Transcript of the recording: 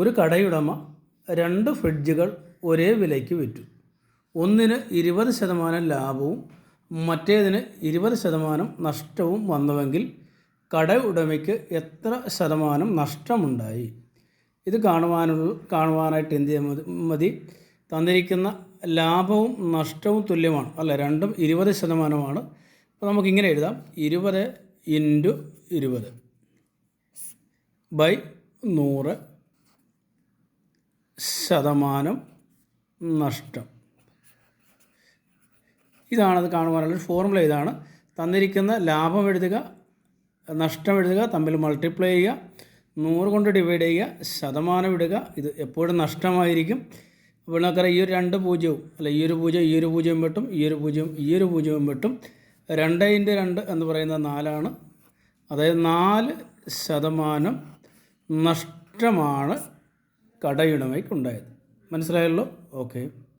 ഒരു കടയുടമ രണ്ട് ഫ്രിഡ്ജുകൾ ഒരേ വിലയ്ക്ക് വിറ്റു. ഒന്നിന് ഇരുപത് ശതമാനം ലാഭവും മറ്റേതിന് ഇരുപത് ശതമാനം നഷ്ടവും വന്നുവെങ്കിൽ കട ഉടമയ്ക്ക് എത്ര ശതമാനം നഷ്ടമുണ്ടായി? ഇത് കാണുവാനുള്ള കാണുവാനായിട്ട് എന്ത് ചെയ്യാൻ മതി തന്നിരിക്കുന്ന ലാഭവും നഷ്ടവും തുല്യമാണ്. അല്ല രണ്ടും ഇരുപത് ശതമാനമാണ്. അപ്പോൾ നമുക്കിങ്ങനെ എഴുതാം. ഇരുപത് ഇന്റു ഇരുപത് ബൈ നൂറ് ശതമാനം നഷ്ടം. ഇതാണത് കാണുവാനുള്ള ഫോർമുല ഇതാണ്. തന്നിരിക്കുന്ന ലാഭം എഴുതുക നഷ്ടം എഴുതുക തമ്മിൽ മൾട്ടിപ്ലൈ ചെയ്യുക നൂറ് കൊണ്ട് ഡിവൈഡ് ചെയ്യുക ശതമാനം ഇടുക. ഇത് എപ്പോഴും നഷ്ടമായിരിക്കും. അപ്പോൾ ഈ ഒരു രണ്ട് പൂജ്യവും അല്ല ഈ ഒരു പൂജ്യം ഈ ഒരു പൂജ്യം വെട്ടും ഈ ഒരു പൂജ്യം ഈ ഒരു പൂജ്യവും വെട്ടും. രണ്ട് ഇന്റു രണ്ട് എന്ന് പറയുന്ന നാലാണ്. അതായത് നാല് ശതമാനം നഷ്ടമാണ്. കടയുടമയ്ക്കുണ്ടായത് മനസ്സിലായല്ലോ? ഓക്കെ.